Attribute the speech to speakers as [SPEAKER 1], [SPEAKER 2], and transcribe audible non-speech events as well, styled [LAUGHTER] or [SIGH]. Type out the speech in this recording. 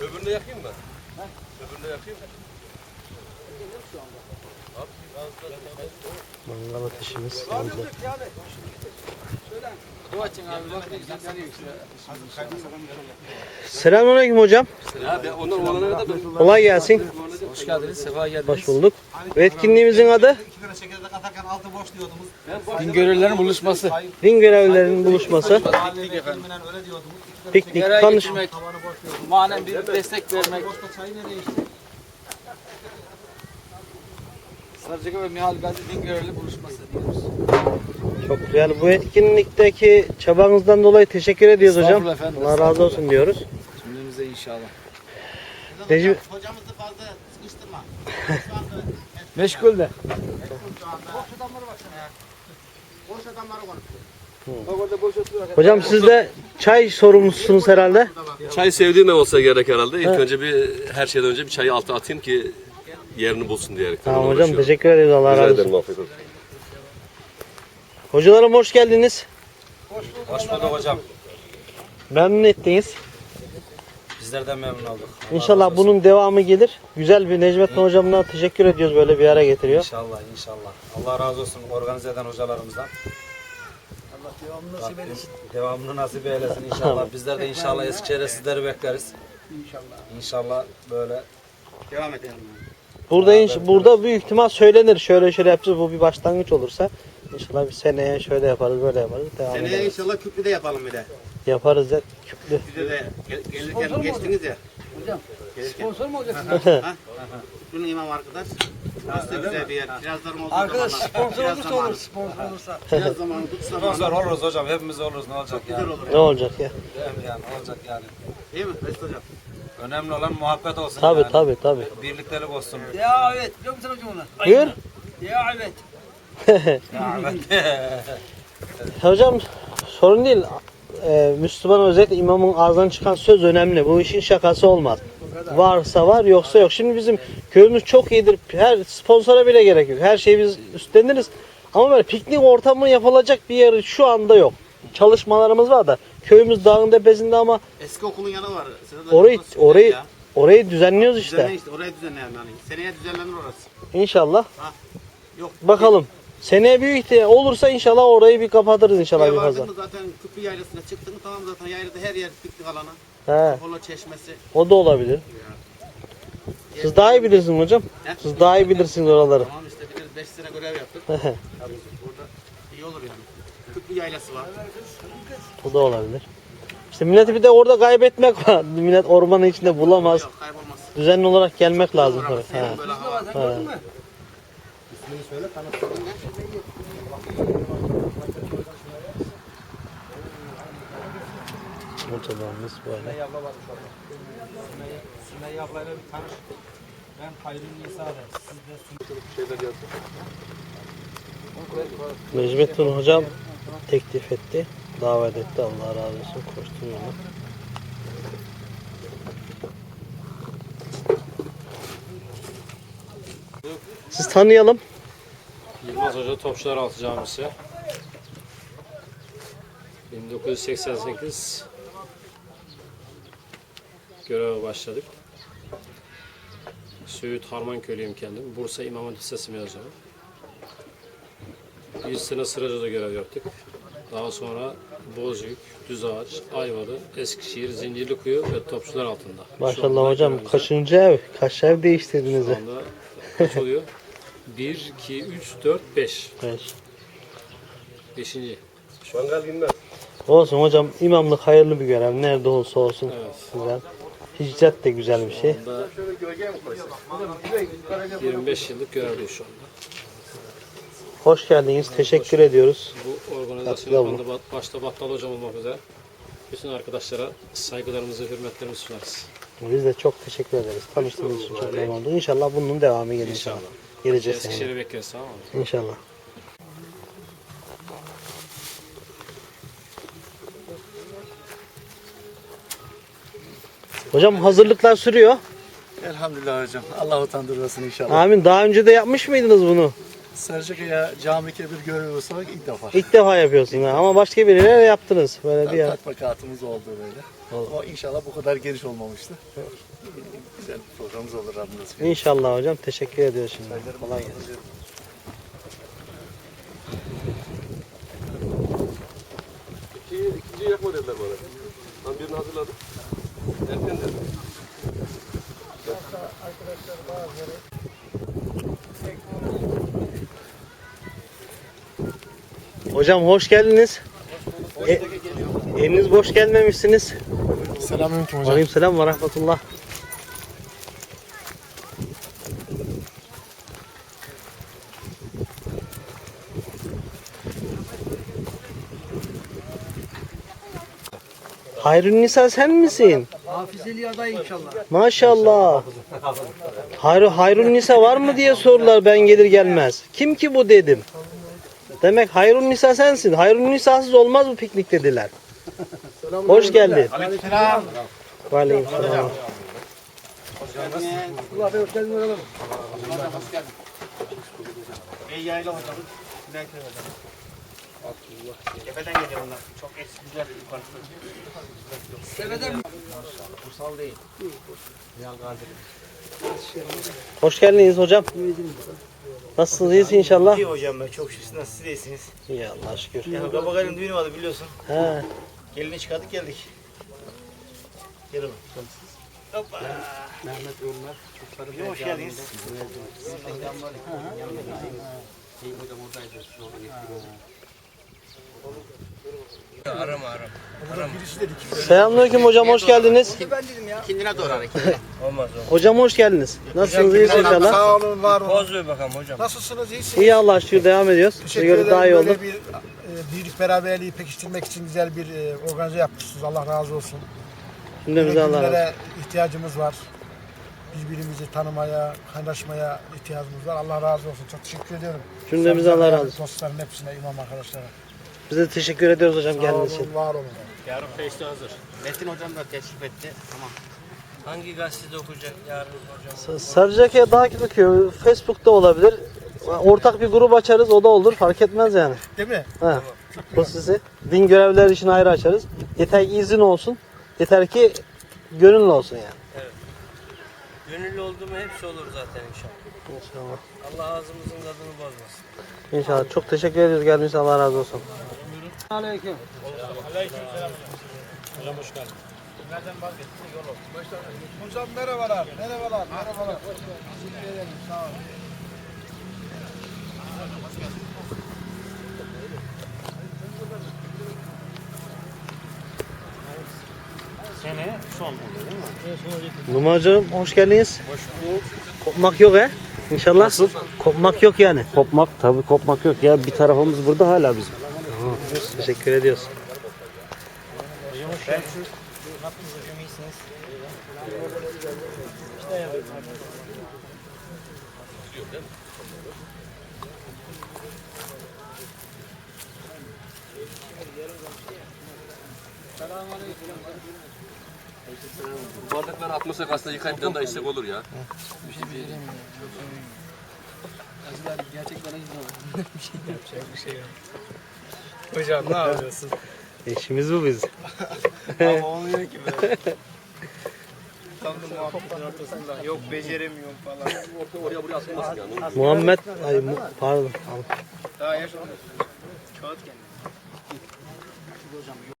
[SPEAKER 1] Öbürünü yakayım mı? Öbürünü yakayım mı?
[SPEAKER 2] Mangal ateşimiz yandı. Selamünaleyküm hocam.
[SPEAKER 1] Onlar ben...
[SPEAKER 2] Kolay gelsin.
[SPEAKER 3] Hoş geldiniz, sefa geldiniz.
[SPEAKER 2] Hoş bulduk. Bu etkinliğimizin adı
[SPEAKER 4] diyordunuz.
[SPEAKER 3] Bingöl'lerin buluşması.
[SPEAKER 2] din görevlilerinin buluşması,
[SPEAKER 4] efendim. öyle diyordunuz.
[SPEAKER 2] Piknik,
[SPEAKER 3] Yere
[SPEAKER 2] tanış.
[SPEAKER 3] geçirmek, manen bir destek vermek. Sarıcık ve Mihal Gazi Bingöl'lü buluşması diyoruz.
[SPEAKER 2] Çok güzel. Bu etkinlikteki çabanızdan dolayı teşekkür ediyoruz hocam.
[SPEAKER 3] Efendim,
[SPEAKER 2] Allah razı olsun diyoruz.
[SPEAKER 3] Cümlemize inşallah.
[SPEAKER 2] Necmi,
[SPEAKER 4] Hocamızı fazla sıkıştırma. [LAUGHS]
[SPEAKER 3] Meşgul de.
[SPEAKER 4] Boş adamları bak sana ya. Boş adamları konuşuyor.
[SPEAKER 3] Bak orada boş oturuyor.
[SPEAKER 2] hocam siz de çay sorumlusunuz herhalde.
[SPEAKER 1] Çay sevdiğim ev olsa gerek herhalde. İlk önce bir her şeyden önce bir çayı alta atayım ki yerini bulsun diyerek.
[SPEAKER 2] Tamam hocam teşekkür ederiz Allah razı olsun.
[SPEAKER 1] ederim afiyet olsun.
[SPEAKER 2] Hocalarım hoş geldiniz.
[SPEAKER 5] Hoş bulduk hocam.
[SPEAKER 2] Memnun ettiniz.
[SPEAKER 5] Bizlerden memnun olduk.
[SPEAKER 2] İnşallah bunun devamı gelir. Güzel bir Necmettin hocamla teşekkür ediyoruz böyle bir ara getiriyor.
[SPEAKER 5] İnşallah inşallah. Allah razı olsun organize eden hocalarımızdan. Devamını nasip eylesin. Devamını nasip eylesin inşallah. Bizler de inşallah Eskişehir'e sizleri bekleriz. İnşallah. İnşallah böyle
[SPEAKER 4] Devam edelim.
[SPEAKER 2] Burada inş- burada büyük ihtimal söylenir. Şöyle şöyle yapacağız. Bu bir başlangıç olursa inşallah bir seneye şöyle yaparız, böyle yaparız. Devam
[SPEAKER 4] Seneye
[SPEAKER 2] ederiz.
[SPEAKER 4] inşallah küplü de yapalım bir de.
[SPEAKER 2] Yaparız ya. Küplü.
[SPEAKER 4] Size de gel- gelirken geçtiniz ya.
[SPEAKER 3] Hocam,
[SPEAKER 4] Gelirken.
[SPEAKER 3] sponsor mu olacaksın?
[SPEAKER 4] Ha? Şunun imam arkadaş. Burası da güzel bir yer. Kirazlarım olduğu
[SPEAKER 3] Arkadaş
[SPEAKER 4] zamanlar.
[SPEAKER 3] sponsor
[SPEAKER 4] Kiraz
[SPEAKER 3] olursa
[SPEAKER 4] zamanı.
[SPEAKER 3] olur, sponsor olursa. [LAUGHS]
[SPEAKER 4] Kiraz zamanı tut
[SPEAKER 5] sponsor
[SPEAKER 4] zamanı.
[SPEAKER 5] oluruz hocam. Hepimiz oluruz. Ne olacak yani?
[SPEAKER 4] Güzel olur.
[SPEAKER 2] Ne olacak ya?
[SPEAKER 5] Değil mi yani? Ne olacak yani?
[SPEAKER 4] Değil mi Mesut hocam?
[SPEAKER 5] Önemli olan muhabbet olsun
[SPEAKER 2] Tabi
[SPEAKER 5] yani.
[SPEAKER 2] tabi tabi.
[SPEAKER 5] Birliktelik olsun.
[SPEAKER 3] Ya evet, biliyor musun hocam onu?
[SPEAKER 2] Buyur.
[SPEAKER 3] Ya evet. [LAUGHS]
[SPEAKER 5] Ya, evet. [LAUGHS]
[SPEAKER 2] Hocam sorun değil. Ee, Müslüman özellikle imamın ağzından çıkan söz önemli. Bu işin şakası olmaz. Varsa var yoksa yok. Şimdi bizim köyümüz çok iyidir. Her sponsora bile gerek yok. Her şeyi biz üstleniriz. Ama böyle piknik ortamı yapılacak bir yer şu anda yok. Çalışmalarımız var da köyümüz dağın tepesinde ama
[SPEAKER 4] Eski okulun yanı var. Sedat
[SPEAKER 2] orayı orayı
[SPEAKER 4] ya.
[SPEAKER 2] orayı düzenliyoruz işte.
[SPEAKER 4] Düzenle işte. Orayı düzenleyelim yani. Seneye düzenlenir orası.
[SPEAKER 2] İnşallah.
[SPEAKER 4] Yok.
[SPEAKER 2] Bakalım. Seneye büyük ihtimal olursa inşallah orayı bir kapatırız inşallah bir
[SPEAKER 4] vardın mı zaten Küplü Yaylası'na çıktın mı tamam zaten yaylada her yer piknik alanı.
[SPEAKER 2] He,
[SPEAKER 4] Polo çeşmesi.
[SPEAKER 2] o da olabilir. Siz daha iyi bilirsiniz hocam.
[SPEAKER 4] He?
[SPEAKER 2] Siz daha iyi bilirsiniz oraları.
[SPEAKER 4] Tamam işte bir 5 sene görev yaptık. Tabii burada iyi olur yani. Küplü Yaylası var.
[SPEAKER 2] O da olabilir. İşte milleti bir de orada kaybetmek var. [LAUGHS] Millet ormanın içinde bulamaz.
[SPEAKER 4] Yok kaybolmaz.
[SPEAKER 2] Düzenli olarak gelmek lazım.
[SPEAKER 4] Olur ama
[SPEAKER 2] tabii.
[SPEAKER 4] senin
[SPEAKER 2] He.
[SPEAKER 4] böyle hava.
[SPEAKER 2] He. Ortalarımız böyle.
[SPEAKER 5] Sümeyye abla varmış orada. Sümeyye, Sümeyye ablayla bir tanış. Ben Hayrun Nisa de. Siz de
[SPEAKER 2] Necmettin hocam teklif etti. Davet etti. Allah razı olsun. Koştum yola. Siz tanıyalım.
[SPEAKER 6] Yılmaz Hoca Topçularaltı Camisi. 1988 göreve başladık. Söğüt Harmankölüyüm kendim. Bursa İmam Hatip Lisesi mezunu. Bir sene Sıraca'da görev yaptık. Daha sonra Bozüyük, Düzağaç, Ayvalı, Eskişehir, Zincirlikuyu ve Topçular altında.
[SPEAKER 2] Maşallah hocam kaçıncı ev? Kaç ev değiştirdiniz?
[SPEAKER 6] Şu anda kaç oluyor? 1, 2, 3, 4, 5.
[SPEAKER 2] Beş.
[SPEAKER 6] Beşinci.
[SPEAKER 1] Mangal inmez.
[SPEAKER 2] Olsun hocam imamlık hayırlı bir görev. Nerede olsa olsun.
[SPEAKER 6] Evet.
[SPEAKER 2] Güzel. Hicret de güzel bir şey.
[SPEAKER 6] Bunda 25 yıllık görevliyiz şu anda.
[SPEAKER 2] Hoş geldiniz. Teşekkür ediyoruz.
[SPEAKER 6] Bu organizasyon
[SPEAKER 2] Katılalım.
[SPEAKER 6] yapan da ba- başta Battal Hocam olmak üzere bütün arkadaşlara saygılarımızı, hürmetlerimizi sunarız.
[SPEAKER 2] Biz de çok teşekkür ederiz. Tanıştığımız için çok memnun olduk. İnşallah bunun devamı gelir inşallah. Geleceğiz seninle.
[SPEAKER 6] Eskişehir'e bekleriz tamam mı?
[SPEAKER 2] İnşallah. Hocam hazırlıklar sürüyor.
[SPEAKER 4] Elhamdülillah hocam. Allah utandırmasın inşallah.
[SPEAKER 2] Amin. Daha önce de yapmış mıydınız bunu?
[SPEAKER 7] Sarıcakaya cami kebir görevlisi olarak ilk defa.
[SPEAKER 2] İlk defa yapıyorsun ha. ama başka bir yere yaptınız. Böyle bir yer.
[SPEAKER 7] Tatbikatımız oldu böyle. O inşallah bu kadar geniş olmamıştı. Güzel bir programımız olur Rabbim nasip ederse.
[SPEAKER 2] İnşallah hocam. Teşekkür ediyoruz şimdi. Kolay gelsin.
[SPEAKER 1] İki, ikinciyi yakma dediler bana. Ben birini hazırladım. Erken.
[SPEAKER 2] Hocam hoş geldiniz. E, eliniz boş gelmemişsiniz.
[SPEAKER 7] Selamünaleyküm hocam.
[SPEAKER 2] Aleyküm selam ve rahmetullah. Hayrun Nisa sen misin?
[SPEAKER 3] Hafizeli aday inşallah.
[SPEAKER 2] Maşallah. Hayr, Hayrun Nisa var mı diye sorular ben gelir gelmez. Kim ki bu dedim. Demek Hayrun Nisa sensin. Hayrun Nisa'sız olmaz bu piknik dediler. Hoş geldin.
[SPEAKER 4] Aleykümselam.
[SPEAKER 2] Ve aleyküm selam.
[SPEAKER 4] Ey yayla hocam. Güney köy hocam. Tepeden geliyor onlar. Çok eski güzel yukarısı.
[SPEAKER 3] Kursal değil.
[SPEAKER 2] Hoş geldiniz hocam. Nasılsınız? İyisiniz inşallah.
[SPEAKER 4] İyi hocam ben çok şükür. Nasıl siz iyisiniz?
[SPEAKER 2] İyi Allah'a şükür.
[SPEAKER 4] Yani Kabakal'ın düğünü vardı biliyorsun.
[SPEAKER 2] He.
[SPEAKER 4] Gelini çıkardık geldik. Gel oğlum. Hoppa.
[SPEAKER 3] Mehmet Ölmez. Çocukları
[SPEAKER 4] Hoş geldiniz.
[SPEAKER 3] hocam oradaydı.
[SPEAKER 2] Selamünaleyküm hocam hoş geldiniz.
[SPEAKER 4] Kendine doğru ara.
[SPEAKER 2] Hocam hoş geldiniz. Nasılsınız? İyisiniz inşallah.
[SPEAKER 7] Sağ olun, var olun.
[SPEAKER 4] Poz ver bakalım hocam.
[SPEAKER 7] Nasılsınız? İyisiniz?
[SPEAKER 2] İyi Allah'a şükür devam ediyoruz. Size
[SPEAKER 7] Teşekkür
[SPEAKER 2] göre
[SPEAKER 7] ederim.
[SPEAKER 2] daha iyi oldu.
[SPEAKER 7] Böyle bir e, birlik beraberliği pekiştirmek için güzel bir e, organize yapmışsınız. Allah razı olsun.
[SPEAKER 2] Cümlemize
[SPEAKER 7] Böyle
[SPEAKER 2] Allah razı olsun.
[SPEAKER 7] günlere ihtiyacımız var. Birbirimizi tanımaya, kaynaşmaya ihtiyacımız var. Allah razı olsun. Çok teşekkür ediyorum.
[SPEAKER 2] Cümlemize Allah razı olsun.
[SPEAKER 7] Dostların hepsine, imam arkadaşlara.
[SPEAKER 2] Biz de teşekkür ediyoruz hocam geldiğiniz için.
[SPEAKER 7] olun, var olun.
[SPEAKER 3] Yarın feşte hazır.
[SPEAKER 4] Metin hocam da teşrif etti. Tamam.
[SPEAKER 3] Hangi gazetede okuyacak yarın hocam?
[SPEAKER 2] Sa- Sarıcakaya Dağ Kökü Facebook'ta olabilir. Ortak bir grup açarız o da olur fark etmez yani.
[SPEAKER 7] Değil mi?
[SPEAKER 2] Ha. Bu sizi din görevliler için ayrı açarız. Yeter ki izin olsun. Yeter ki gönüllü olsun yani.
[SPEAKER 3] Gönüllü oldu mu hepsi olur zaten inşallah.
[SPEAKER 2] İnşallah.
[SPEAKER 3] Allah ağzımızın tadını bozmasın.
[SPEAKER 2] İnşallah. Çok teşekkür ediyoruz geldiğiniz Allah razı olsun.
[SPEAKER 3] Aleyküm.
[SPEAKER 7] Hocam merhabalar, merhabalar, merhabalar. Teşekkür ederim, sağ olun.
[SPEAKER 4] Sene son oluyor
[SPEAKER 2] Numaracığım hoş geldiniz. Hoş bulduk. Kopmak yok he? İnşallah. Nasıl? Kopmak yok yani.
[SPEAKER 5] Kopmak tabii kopmak yok ya bir tarafımız burada hala bizim.
[SPEAKER 2] Teşekkür ediyoruz.
[SPEAKER 1] Bu bardakları atmasak aslında yıkayıp bir daha içsek olur ya.
[SPEAKER 3] Hocam ne yapıyorsun?
[SPEAKER 2] İşimiz bu biz.
[SPEAKER 3] Ama olmuyor ki böyle. Tam da muhabbetin ortasında. Yok beceremiyorum falan.
[SPEAKER 1] Oraya buraya atılmasın yani.
[SPEAKER 2] Muhammed, ay mu- pardon.
[SPEAKER 3] Daha yaşamadım. Kağıt geldi.